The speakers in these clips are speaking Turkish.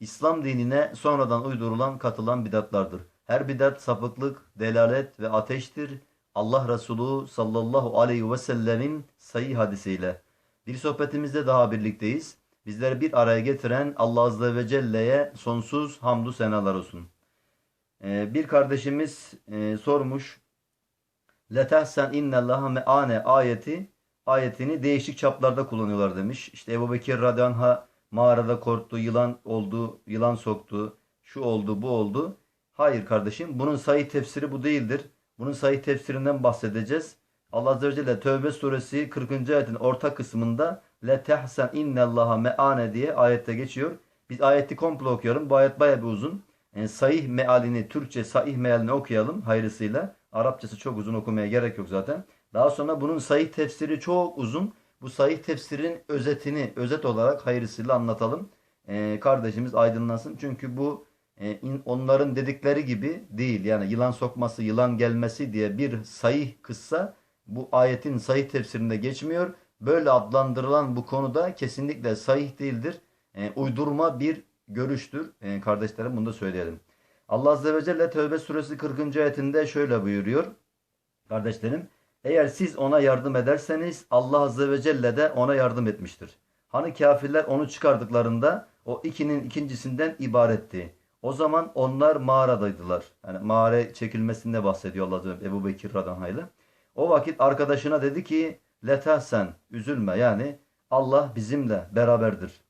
İslam dinine sonradan uydurulan katılan bidatlardır. Her bidat sapıklık, delalet ve ateştir. Allah Resulü sallallahu aleyhi ve sellemin sayı hadisiyle. Bir sohbetimizde daha birlikteyiz. Bizleri bir araya getiren Allah Azze ve Celle'ye sonsuz hamdü senalar olsun. Ee, bir kardeşimiz e, sormuş. Letehsen innellaha me'ane ayeti ayetini değişik çaplarda kullanıyorlar demiş. İşte Ebu Bekir radıyallahu anh'a mağarada korktu, yılan oldu, yılan soktu, şu oldu, bu oldu. Hayır kardeşim, bunun sahih tefsiri bu değildir. Bunun sahih tefsirinden bahsedeceğiz. Allah Azze ve Celle Tövbe suresi 40. ayetin orta kısmında le tehsen innallaha meane diye ayette geçiyor. Biz ayeti komple okuyalım. Bu ayet bayağı bir uzun. Yani sahih mealini, Türkçe sahih mealini okuyalım hayırlısıyla. Arapçası çok uzun okumaya gerek yok zaten. Daha sonra bunun sahih tefsiri çok uzun. Bu sahih tefsirin özetini özet olarak hayırlısıyla anlatalım. Ee, kardeşimiz aydınlansın. Çünkü bu e, in, onların dedikleri gibi değil. Yani yılan sokması, yılan gelmesi diye bir sahih kıssa bu ayetin sahih tefsirinde geçmiyor. Böyle adlandırılan bu konuda kesinlikle sahih değildir. E, uydurma bir görüştür. E, kardeşlerim bunu da söyleyelim. Allah Azze ve Celle Tevbe suresi 40. ayetinde şöyle buyuruyor. Kardeşlerim eğer siz ona yardım ederseniz Allah Azze ve Celle de ona yardım etmiştir. Hani kafirler onu çıkardıklarında o ikinin ikincisinden ibaretti. O zaman onlar mağaradaydılar. Yani mağara çekilmesinde bahsediyor Allah Azze Ebu Bekir radıyallahu O vakit arkadaşına dedi ki letahsen üzülme yani Allah bizimle beraberdir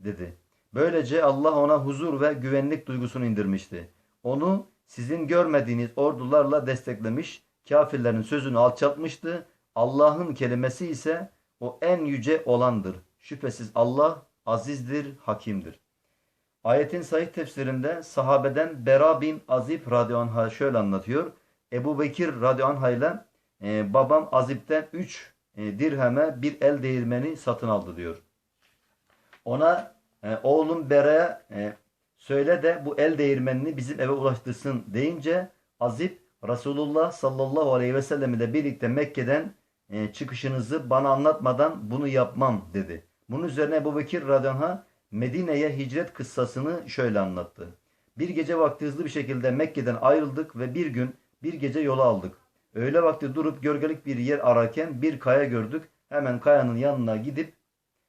dedi. Böylece Allah ona huzur ve güvenlik duygusunu indirmişti. Onu sizin görmediğiniz ordularla desteklemiş kafirlerin sözünü alçaltmıştı. Allah'ın kelimesi ise o en yüce olandır. Şüphesiz Allah azizdir, hakimdir. Ayetin sahih tefsirinde sahabeden Bera bin Azib radıyallahu şöyle anlatıyor. Ebu Bekir radıyallahu ile e, babam Azib'den 3 e, dirheme bir el değirmeni satın aldı diyor. Ona e, oğlum Bera'ya e, söyle de bu el değirmenini bizim eve ulaştırsın deyince Azib Resulullah sallallahu aleyhi ve sellem ile birlikte Mekke'den e, çıkışınızı bana anlatmadan bunu yapmam dedi. Bunun üzerine Ebu Bekir radıyallahu Medine'ye hicret kıssasını şöyle anlattı. Bir gece vakti hızlı bir şekilde Mekke'den ayrıldık ve bir gün bir gece yola aldık. Öğle vakti durup gölgelik bir yer ararken bir kaya gördük. Hemen kayanın yanına gidip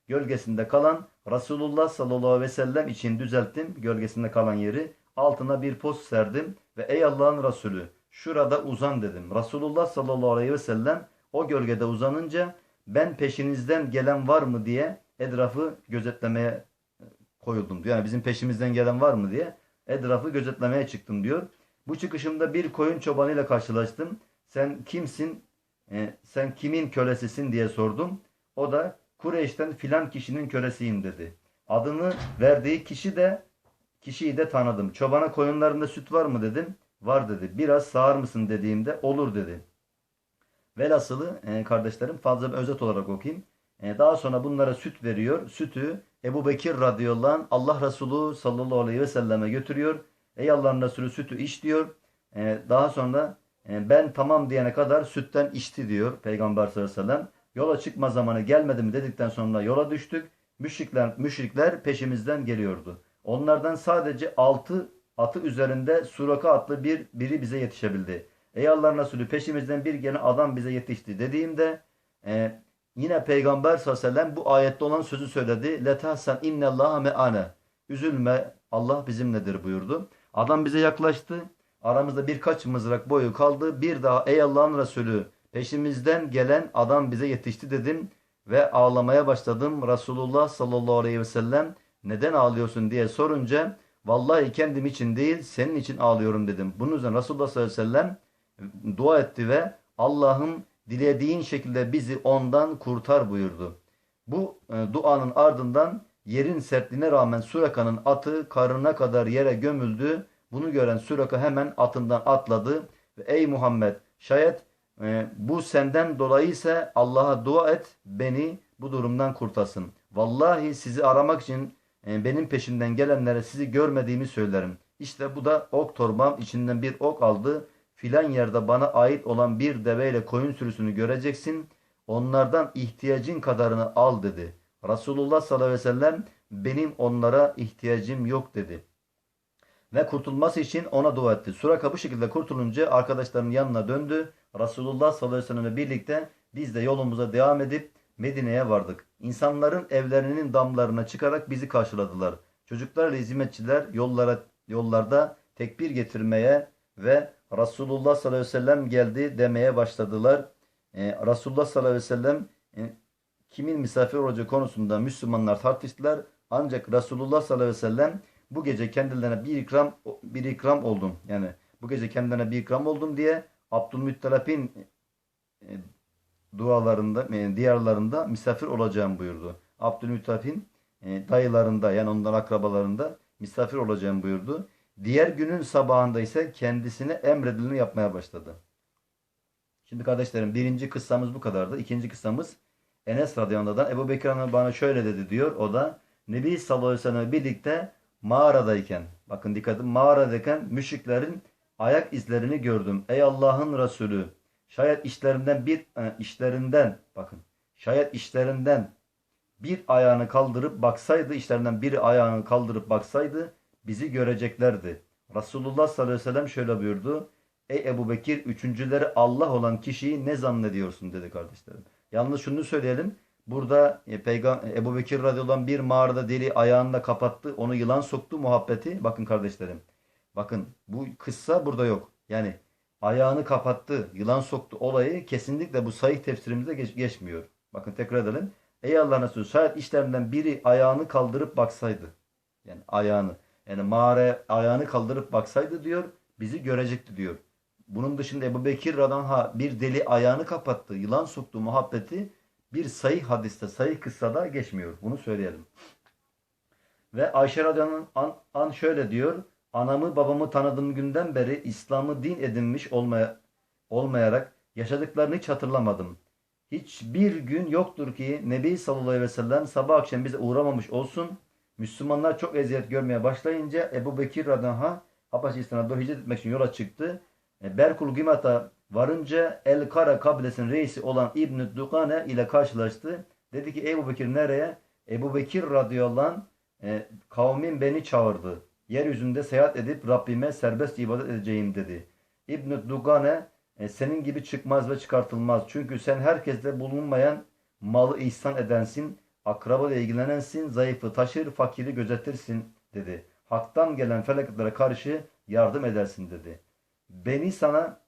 gölgesinde kalan Resulullah sallallahu aleyhi ve sellem için düzelttim gölgesinde kalan yeri. Altına bir post serdim ve ey Allah'ın Resulü şurada uzan dedim. Resulullah sallallahu aleyhi ve sellem o gölgede uzanınca ben peşinizden gelen var mı diye etrafı gözetlemeye e, koyuldum diyor. Yani bizim peşimizden gelen var mı diye etrafı gözetlemeye çıktım diyor. Bu çıkışımda bir koyun çobanıyla karşılaştım. Sen kimsin? E, sen kimin kölesisin diye sordum. O da Kureyş'ten filan kişinin kölesiyim dedi. Adını verdiği kişi de kişiyi de tanıdım. Çobana koyunlarında süt var mı dedim. Var dedi. Biraz sağır mısın dediğimde olur dedi. Velhasılı e, kardeşlerim fazla bir özet olarak okuyayım. E, daha sonra bunlara süt veriyor. Sütü Ebu Bekir radıyallahu anh Allah Resulü sallallahu aleyhi ve selleme götürüyor. Ey Allah'ın Resulü sütü iç diyor. E, daha sonra e, ben tamam diyene kadar sütten içti diyor Peygamber sallallahu aleyhi ve sellem. Yola çıkma zamanı gelmedi mi dedikten sonra yola düştük. Müşrikler, müşrikler peşimizden geliyordu. Onlardan sadece altı atı üzerinde Suraka adlı bir biri bize yetişebildi. Ey Allah'ın Resulü peşimizden bir gene adam bize yetişti dediğimde e, yine Peygamber sallallahu aleyhi ve sellem bu ayette olan sözü söyledi. Letahsen innellaha me'ane. Üzülme Allah bizimledir buyurdu. Adam bize yaklaştı. Aramızda birkaç mızrak boyu kaldı. Bir daha ey Allah'ın Resulü peşimizden gelen adam bize yetişti dedim ve ağlamaya başladım. Resulullah sallallahu aleyhi ve sellem neden ağlıyorsun diye sorunca Vallahi kendim için değil senin için ağlıyorum dedim. Bunun üzerine Resulullah sallallahu aleyhi ve sellem dua etti ve Allah'ım dilediğin şekilde bizi ondan kurtar buyurdu. Bu e, duanın ardından yerin sertliğine rağmen Suraka'nın atı karnına kadar yere gömüldü. Bunu gören Süraka hemen atından atladı ve ey Muhammed şayet e, bu senden dolayı ise Allah'a dua et beni bu durumdan kurtasın. Vallahi sizi aramak için benim peşimden gelenlere sizi görmediğimi söylerim. İşte bu da ok torbam içinden bir ok aldı. Filan yerde bana ait olan bir deveyle koyun sürüsünü göreceksin. Onlardan ihtiyacın kadarını al dedi. Resulullah sallallahu aleyhi ve sellem benim onlara ihtiyacım yok dedi. Ve kurtulması için ona dua etti. Suraka bu şekilde kurtulunca arkadaşlarının yanına döndü. Resulullah sallallahu aleyhi ve sellemle birlikte biz de yolumuza devam edip Medine'ye vardık. İnsanların evlerinin damlarına çıkarak bizi karşıladılar. Çocuklar ve hizmetçiler yollara, yollarda tekbir getirmeye ve Resulullah sallallahu aleyhi ve sellem geldi demeye başladılar. Ee, Resulullah sallallahu aleyhi ve sellem e, kimin misafir olacağı konusunda Müslümanlar tartıştılar. Ancak Resulullah sallallahu aleyhi ve sellem bu gece kendilerine bir ikram bir ikram oldum. Yani bu gece kendilerine bir ikram oldum diye Abdülmuttalip'in e, dualarında, e, diyarlarında misafir olacağım buyurdu. Abdülmuttalip'in e, dayılarında yani onların akrabalarında misafir olacağım buyurdu. Diğer günün sabahında ise kendisine emredileni yapmaya başladı. Şimdi kardeşlerim birinci kıssamız bu kadardı. İkinci kıssamız Enes radıyallahu Ebu Bekir Hanım bana şöyle dedi diyor. O da Nebi sallallahu aleyhi ve sellem birlikte mağaradayken bakın dikkat edin mağaradayken müşriklerin ayak izlerini gördüm. Ey Allah'ın Resulü şayet işlerinden bir e, işlerinden bakın şayet işlerinden bir ayağını kaldırıp baksaydı işlerinden biri ayağını kaldırıp baksaydı bizi göreceklerdi. Resulullah sallallahu aleyhi ve sellem şöyle buyurdu. Ey Ebu Bekir üçüncüleri Allah olan kişiyi ne zannediyorsun dedi kardeşlerim. Yalnız şunu söyleyelim. Burada e, Peygam Ebu Bekir radıyallahu anh bir mağarada deli ayağını kapattı. Onu yılan soktu muhabbeti. Bakın kardeşlerim. Bakın bu kıssa burada yok. Yani ayağını kapattı, yılan soktu olayı kesinlikle bu sayı tefsirimizde geç, geçmiyor. Bakın tekrar edelim. Ey Allah Resulü şayet işlerinden biri ayağını kaldırıp baksaydı. Yani ayağını. Yani mağara ayağını kaldırıp baksaydı diyor. Bizi görecekti diyor. Bunun dışında Ebu Bekir radıyallahu bir deli ayağını kapattı. Yılan soktu muhabbeti bir sayı hadiste, sayı kıssada geçmiyor. Bunu söyleyelim. Ve Ayşe radıyallahu an, an şöyle diyor. Anamı babamı tanıdığım günden beri İslam'ı din edinmiş olmaya, olmayarak yaşadıklarını hiç hatırlamadım. Hiçbir gün yoktur ki Nebi sallallahu aleyhi ve sellem sabah akşam bize uğramamış olsun. Müslümanlar çok eziyet görmeye başlayınca Ebu Bekir radıyallahu Habeşistan'a doğru hicret etmek için yola çıktı. E, Berkul Gimat'a varınca El Kara kabilesinin reisi olan İbn Dukane ile karşılaştı. Dedi ki Ebu Bekir nereye? Ebu Bekir radıyallahu anh e, kavmin beni çağırdı. Yeryüzünde seyahat edip Rabbime serbest ibadet edeceğim dedi. İbn Dugane e, senin gibi çıkmaz ve çıkartılmaz. Çünkü sen herkeste bulunmayan malı ihsan edensin, akraba ile ilgilenensin, zayıfı taşır, fakiri gözetirsin dedi. Hak'tan gelen felaketlere karşı yardım edersin dedi. Beni sana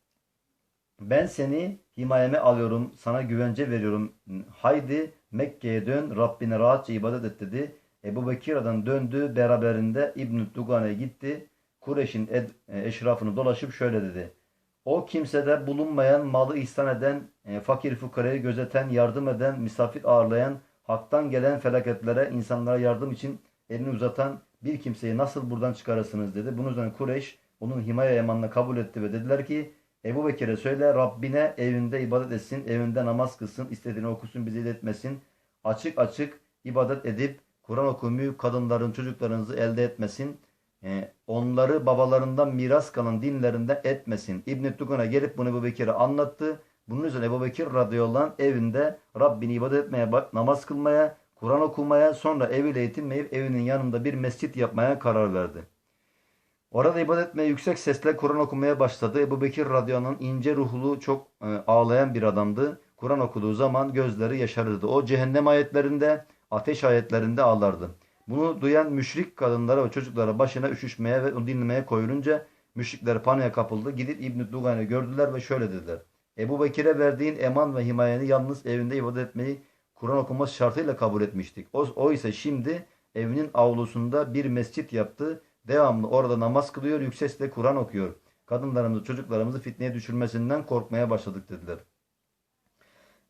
ben seni himayeme alıyorum, sana güvence veriyorum. Haydi Mekke'ye dön, Rabbine rahatça ibadet et dedi. Ebu Bekir'den döndü, beraberinde İbn-i Dugane'ye gitti. Kureyş'in eşrafını dolaşıp şöyle dedi. O kimsede bulunmayan, malı ihsan eden, e, fakir fukarayı gözeten, yardım eden, misafir ağırlayan, haktan gelen felaketlere, insanlara yardım için elini uzatan bir kimseyi nasıl buradan çıkarırsınız dedi. Bunun üzerine Kureyş onun himaye emanını kabul etti ve dediler ki Ebu Bekir'e söyle Rabbine evinde ibadet etsin, evinde namaz kılsın, istediğini okusun, bizi iletmesin. Açık açık ibadet edip Kur'an okumayı kadınların, çocuklarınızı elde etmesin. Ee, onları babalarından miras kalan dinlerinden etmesin. İbn-i Tukun'a gelip bunu Ebu Bekir'e anlattı. Bunun üzerine Ebu Bekir radıyallahu anh evinde Rabbini ibadet etmeye, namaz kılmaya, Kur'an okumaya, sonra eviyle yetinmeyip evinin yanında bir mescit yapmaya karar verdi. Orada ibadet etmeye yüksek sesle Kur'an okumaya başladı. Ebu Bekir radıyallahu ince ruhlu çok e, ağlayan bir adamdı. Kur'an okuduğu zaman gözleri yaşarırdı. O cehennem ayetlerinde, ateş ayetlerinde ağlardı. Bunu duyan müşrik kadınlara ve çocuklara başına üşüşmeye ve dinlemeye koyulunca müşrikler paniğe kapıldı. Gidip İbn-i Dugan'ı gördüler ve şöyle dediler. Ebu Bekir'e verdiğin eman ve himayeni yalnız evinde ibadet etmeyi Kur'an okuması şartıyla kabul etmiştik. O, o ise şimdi evinin avlusunda bir mescit yaptı. Devamlı orada namaz kılıyor, yüksek sesle Kur'an okuyor. Kadınlarımızı, çocuklarımızı fitneye düşürmesinden korkmaya başladık dediler.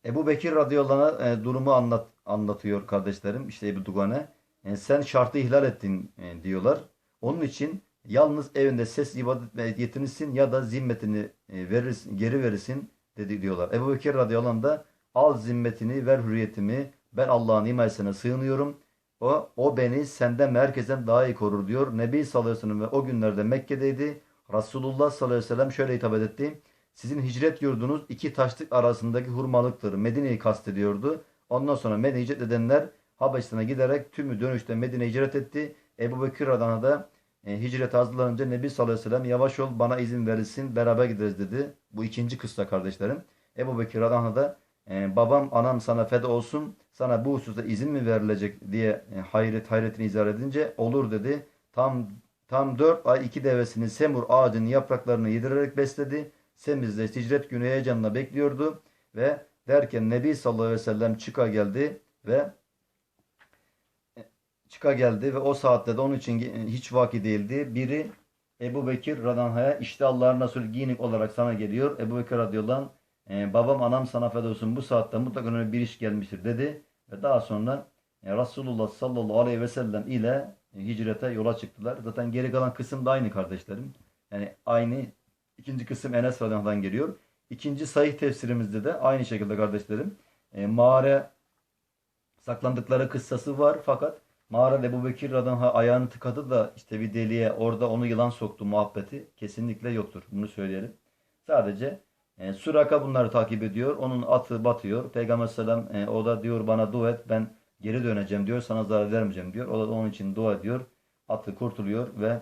Ebu Bekir radıyallahu anh e, durumu anlat, anlatıyor kardeşlerim. İşte Ebu Dugane. E, sen şartı ihlal ettin e, diyorlar. Onun için Yalnız evinde ses ibadet yetinirsin ya da zimmetini e, verirsin, geri verirsin dedi diyorlar. Ebu Bekir radıyallahu da al zimmetini ver hürriyetimi ben Allah'ın himayesine sığınıyorum. O, o beni senden ve herkesten daha iyi korur diyor. Nebi sallallahu aleyhi ve ve o günlerde Mekke'deydi. Resulullah sallallahu aleyhi ve sellem şöyle hitap etti. Sizin hicret yurdunuz iki taşlık arasındaki hurmalıktır. Medine'yi kastediyordu. Ondan sonra Medine'ye hicret edenler Habeşistan'a giderek tümü dönüşte Medine'ye hicret etti. Ebu Bekir adına da e, hicret hazırlanınca Nebi sallallahu aleyhi ve sellem yavaş ol bana izin verilsin beraber gideriz dedi. Bu ikinci kıssa kardeşlerim. Ebu Bekir adına da e, babam anam sana feda olsun sana bu hususta izin mi verilecek diye e, hayret hayretini izah edince olur dedi. Tam tam dört ay iki devesini semur ağacının yapraklarını yedirerek besledi. Semiz'de hicret günü heyecanla bekliyordu ve derken Nebi sallallahu aleyhi ve sellem çıka geldi ve çıka geldi ve o saatte de onun için hiç vaki değildi. Biri Ebu Bekir radıyallahu işte Allah'ın Resulü giyinik olarak sana geliyor. Ebu Bekir radıyallahu anh, e, babam anam sana feda olsun bu saatte mutlaka önemli bir iş gelmiştir dedi. Ve daha sonra e, Resulullah sallallahu aleyhi ve sellem ile hicrete yola çıktılar. Zaten geri kalan kısım da aynı kardeşlerim. Yani aynı ikinci kısım Enes radıyallahu geliyor. İkinci sahih tefsirimizde de aynı şekilde kardeşlerim e, mağara saklandıkları kıssası var fakat Mağarada Ebu Bekir radıyallahu ayağını tıkadı da işte bir deliğe orada onu yılan soktu muhabbeti kesinlikle yoktur. Bunu söyleyelim. Sadece e, Suraka bunları takip ediyor. Onun atı batıyor. Peygamber selam e, o da diyor bana dua et ben geri döneceğim diyor. Sana zarar vermeyeceğim diyor. O da onun için dua ediyor. Atı kurtuluyor ve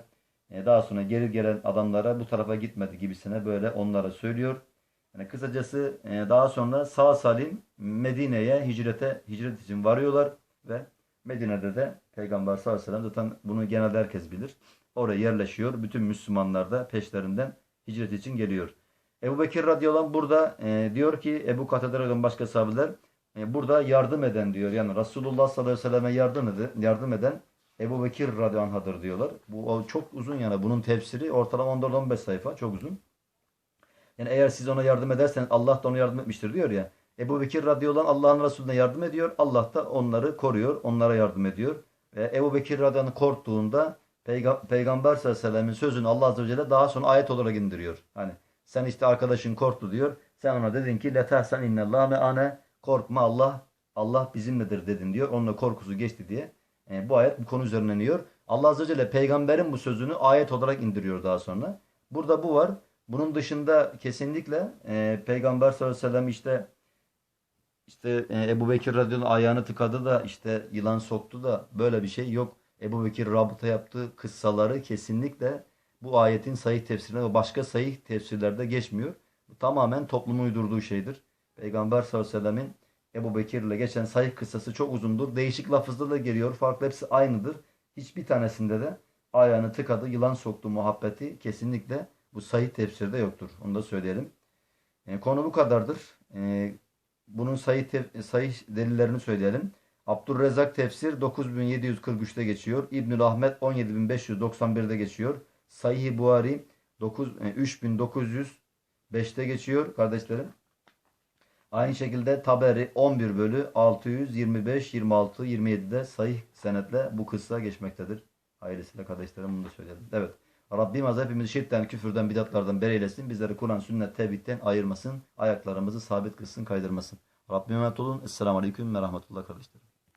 e, daha sonra geri gelen adamlara bu tarafa gitmedi gibisine böyle onlara söylüyor. Yani kısacası e, daha sonra sağ salim Medine'ye hicrete hicret için varıyorlar ve Medine'de de Peygamber sallallahu aleyhi ve sellem zaten bunu genelde herkes bilir. Oraya yerleşiyor. Bütün Müslümanlar da peşlerinden hicret için geliyor. Ebu Bekir radıyallahu anh burada e, diyor ki Ebu Katadar'ın başka sahabeler e, burada yardım eden diyor. Yani Resulullah sallallahu aleyhi ve selleme yardım, ed yardım eden Ebu Bekir radıyallahu anh'dır diyorlar. Bu çok uzun yani bunun tefsiri ortalama 14-15 sayfa çok uzun. Yani eğer siz ona yardım ederseniz Allah da ona yardım etmiştir diyor ya. Ebu Bekir radıyallahu anh Allah'ın Resulüne yardım ediyor. Allah da onları koruyor. Onlara yardım ediyor. Ve Ebu Bekir radıyallahu anh korktuğunda Peyga Peygamber sallallahu aleyhi ve sellemin sözünü Allah azze ve celle daha sonra ayet olarak indiriyor. Hani sen işte arkadaşın korktu diyor. Sen ona dedin ki letahsen innallah me ane korkma Allah Allah bizimledir dedin diyor. Onunla korkusu geçti diye. E, bu ayet bu konu üzerine iniyor. Allah azze ve celle peygamberin bu sözünü ayet olarak indiriyor daha sonra. Burada bu var. Bunun dışında kesinlikle e, peygamber sallallahu aleyhi ve sellem işte işte e, Ebu Bekir radıyallahu ayağını tıkadı da işte yılan soktu da böyle bir şey yok. Ebu Bekir rabıta yaptığı kıssaları kesinlikle bu ayetin sahih tefsirinde ve başka sahih tefsirlerde geçmiyor. Bu tamamen toplumun uydurduğu şeydir. Peygamber sallallahu aleyhi ve sellemin Ebu Bekir ile geçen sahih kıssası çok uzundur. Değişik lafızda da geliyor. Farklı hepsi aynıdır. Hiçbir tanesinde de ayağını tıkadı, yılan soktu muhabbeti kesinlikle bu sahih tefsirde yoktur. Onu da söyleyelim. E, konu bu kadardır. E, bunun sayı, sayı delillerini söyleyelim. Abdurrezzak tefsir 9743'te geçiyor. İbnül Ahmet 17591'de geçiyor. Sahih Buhari 9, 3905'te geçiyor kardeşlerim. Aynı şekilde Taberi 11 bölü 625, 26, 27'de sahih senetle bu kıssa geçmektedir. Hayırlısıyla kardeşlerim bunu da söyleyelim. Evet. Rabbim az hepimizi şirkten, küfürden, bidatlardan bereylesin. Bizleri Kur'an, sünnet, tevhidden ayırmasın. Ayaklarımızı sabit kılsın, kaydırmasın. Rabbime emanet olun. Esselamu Aleyküm ve Rahmetullah kardeşlerim.